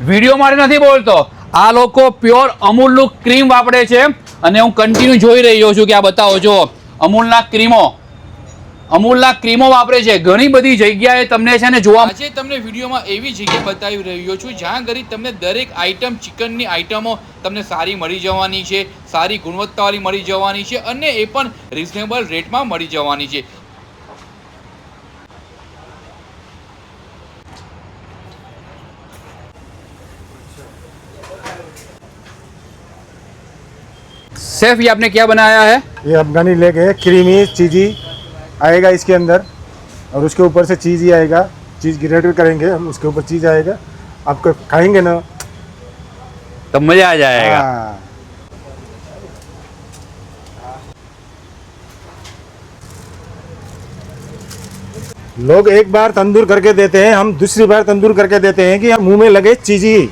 Video મારે નથી બોલતો. આ લોકો પ્યોર અમૂલનું ક્રીમ વાપરે છે અને હું કન્ટિન્યુ જોઈ રહ્યો છું કે આ બતાવો જો અમૂલના ક્રીમો અમૂલના ક્રીમો વાપરે છે. ઘણી બધી જગ્યાએ તમને છે ને જોવા આજે તમને વિડીયોમાં એવી જગ્યા બતાવી રહ્યો છું, જ્યાં ઘડી તમને દરેક આઈટમ ચિકનની આઈટમો તમને સારી મળી જવાની છે, સારી ગુણવત્તાવાળી મળી જવાની છે અને એ પણ રિઝનેબલ રેટમાં મળી જવાની છે. सेफ़ ये आपने क्या बनाया है? ये अफगानी लेग है क्रीमी चीज़ी आएगा इसके अंदर। और उसके ऊपर से चीज़ ही आएगा। चीज़ ग्रेट करेंगे हम उसके ऊपर चीज़ आएगा। आपको खाएँगे ना? तो मज़ा आ जाएगा। हाँ। लोग एक बार तंदूर करके देते हैं हम दूसरी बार तंदूर करके देते हैं कि हम मुँह में लगे चीज़ी।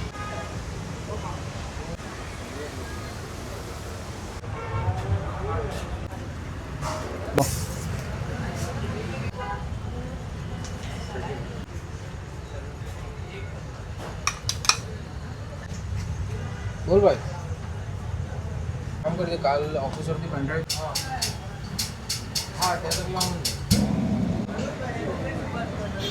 काम करते काल ऑफिसवरती कॉन्ट्रॅक्ट हां. हां त्याचं लावून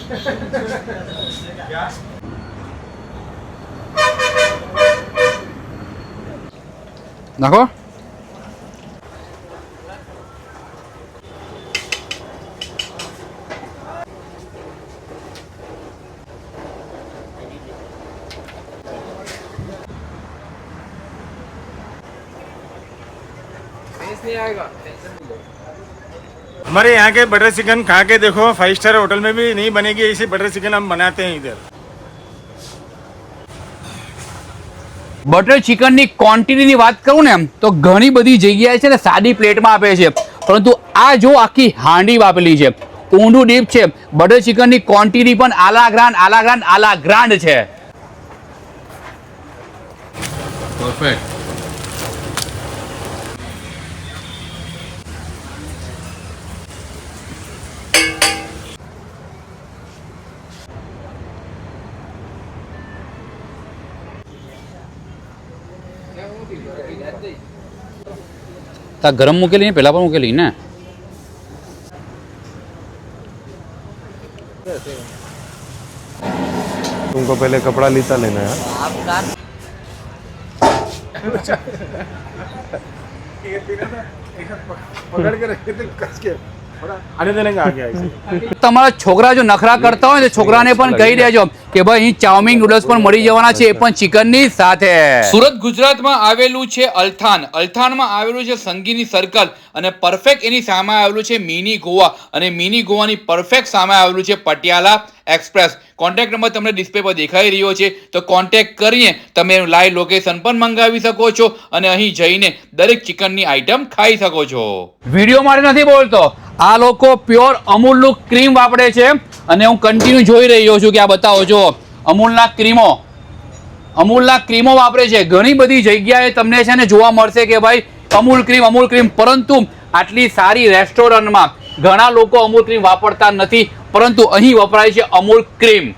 दाखवा. हमारे यहाँ के बटर चिकन खा के देखो फाइव स्टार होटल में भी नहीं बनेगी ऐसी बटर चिकन हम बनाते हैं इधर બટર ચિકનની ક્વોન્ટિટીની વાત કરું ને તો ઘણી બધી જગ્યાએ છે ને સાદી પ્લેટમાં આપે છે પરંતુ આ જો આખી હાંડી વાપેલી છે ઊંડું ડીપ છે બટર ચિકનની ક્વોન્ટિટી પણ આલા ગ્રાન્ડ આલા ગ્રાન્ડ આલા ગ્રાન્ડ છે परफेक्ट તા ગરમ મૂકેલી ને પહેલા પણ મૂકેલી ને तुमको पहले कपड़ा लीता लेना है पकड़ के रखे थे कस के તમારા છોકરા જો નખરા કરતા હોય ને છોકરાને પણ કહી દેજો કે ભાઈ અહીં ચાઉમિન નૂડલ્સ પણ મળી જવાના છે એ પણ ચિકનની સાથે. સુરત ગુજરાતમાં આવેલું છે અલથાન. અલથાનમાં આવેલું છે સંગીની સર્કલ અને પરફેક્ટ એની સામે આવેલું છે મિની ગોવા અને મિની ગોવાની પરફેક્ટ સામે આવેલું છે પટિયાલા એક્સપ્રેસ કોન્ટેક્ટ નંબર તમને ડિસ્પ્લે પર દેખાઈ રહ્યો છે. તો કોન્ટેક્ટ કરીને તમે લાઈવ લોકેશન પણ મંગાવી શકો છો અને અહીં જઈને દરેક ચિકનની આઈટમ ખાઈ શકો છો. વીડિયો માટે નથી બોલતો. આ લોકો પ્યોર અમૂલનું ક્રીમ વાપરે છે. અને હું કન્ટિન્યુ જોઈ રહ્યો છું કે આ બતાવો જો અમૂલના ક્રીમો અમૂલના ક્રીમો વાપરે છે. ઘણી બધી જગ્યાએ તમને છે ને જોવા મળશે કે ભાઈ, અમૂલ ક્રીમ અમૂલ ક્રીમ પરંતુ આટલી સારી રેસ્ટોરન્ટમાં ઘણા લોકો અમૂલ ક્રીમ વાપરતા નથી. પરંતુ અહીં વપરાય છે Amul cream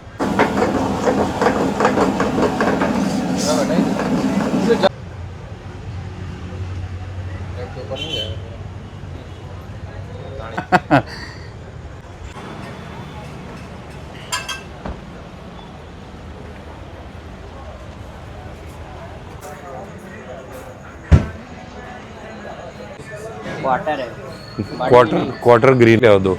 quarter quarter green ले दो।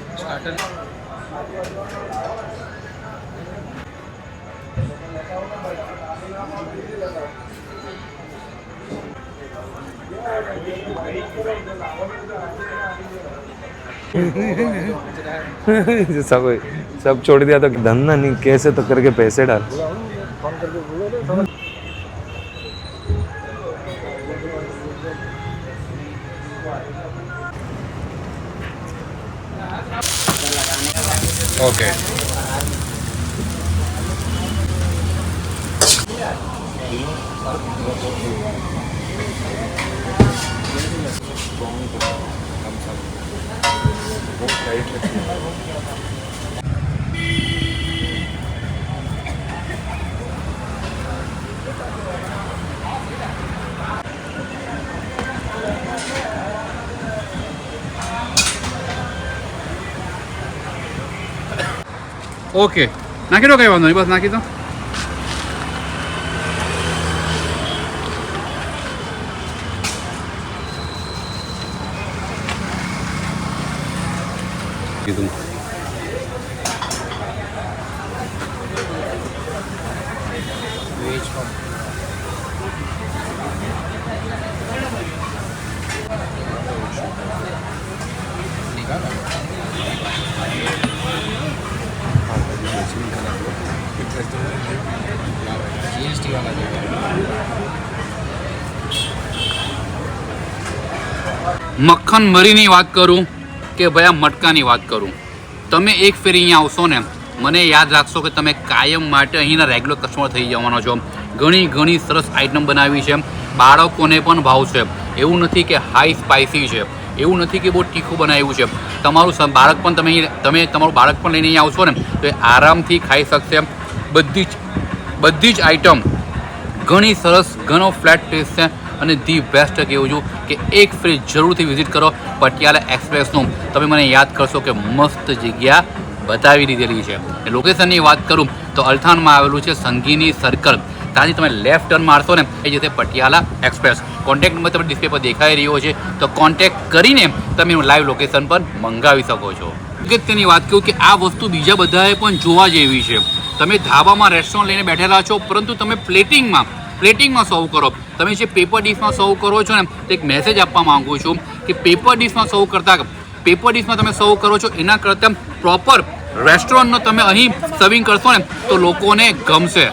सब सब छोड़ दिया तो धंधा नहीं कैसे तो करके पैसे डाल। ओके ઓકે ఓకే నాకేదో ఒక వంద బస్ నాకేదో વેજ પણ મક્ખન મરીની વાત કરું કે ભયા મટકાની વાત કરું? તમે એક ફેરી અહીંયા આવશો ને મને યાદ રાખશો કે તમે કાયમ માટે અહીંના રેગ્યુલર કસ્ટમર થઈ જવાનો છો. ઘણી ઘણી સરસ આઈટમ બનાવી છે. બાળકોને પણ ભાવશે. એવું નથી કે હાઈ સ્પાઇસી છે. એવું નથી કે બહુ તીખું બનાવ્યું છે. તમારું બાળક પણ તમે તમે તમારું બાળક પણ લઈને અહીંયા આવશો ને, તો એ આરામથી ખાઈ શકશે. બધી જ બધી જ આઈટમ ઘણી સરસ, ઘણો ફ્લેટ ટેસ્ટ છે અને ધી બેસ્ટ કહેવું છું કે એક ફ્રી જરૂરથી વિઝિટ કરો. પટિયાલા એક્સપ્રેસનું તમે મને યાદ કરશો કે મસ્ત જગ્યા બતાવી દીધેલી છે. એ લોકેશનની વાત કરું તો અલથાણમાં આવેલું છે સંગીની સર્કલ ત્યાંથી તમે લેફ્ટ ટર્ન મારશો ને, એ જશે પટિયાલા એક્સપ્રેસ કોન્ટેક્ટ નંબર તમે ડિસ્પ્લે પર દેખાઈ રહ્યો છે. તો કોન્ટેક્ટ કરીને તમે એનું લાઈવ લોકેશન પર મંગાવી શકો છો. અગત્યની વાત કહું કે આ વસ્તુ બીજા બધાએ પણ જોવા જેવી છે. તમે ધાબામાં રેસ્ટોરન્ટ લઈને બેઠેલા છો, પરંતુ તમે પ્લેટિંગમાં પ્લેટિંગમાં સર્વ કરો. તમે જે પેપર ડીશમાં સર્વ કરો છો ને, તો એક મેસેજ આપવા માંગુ છું કે પેપર ડીશમાં સર્વ કરતાં પેપર ડીશમાં તમે સર્વ કરો છો, એના કરતાં પ્રોપર રેસ્ટોરન્ટનો તમે અહીં સર્વિંગ કરશો ને તો લોકોને ગમશે.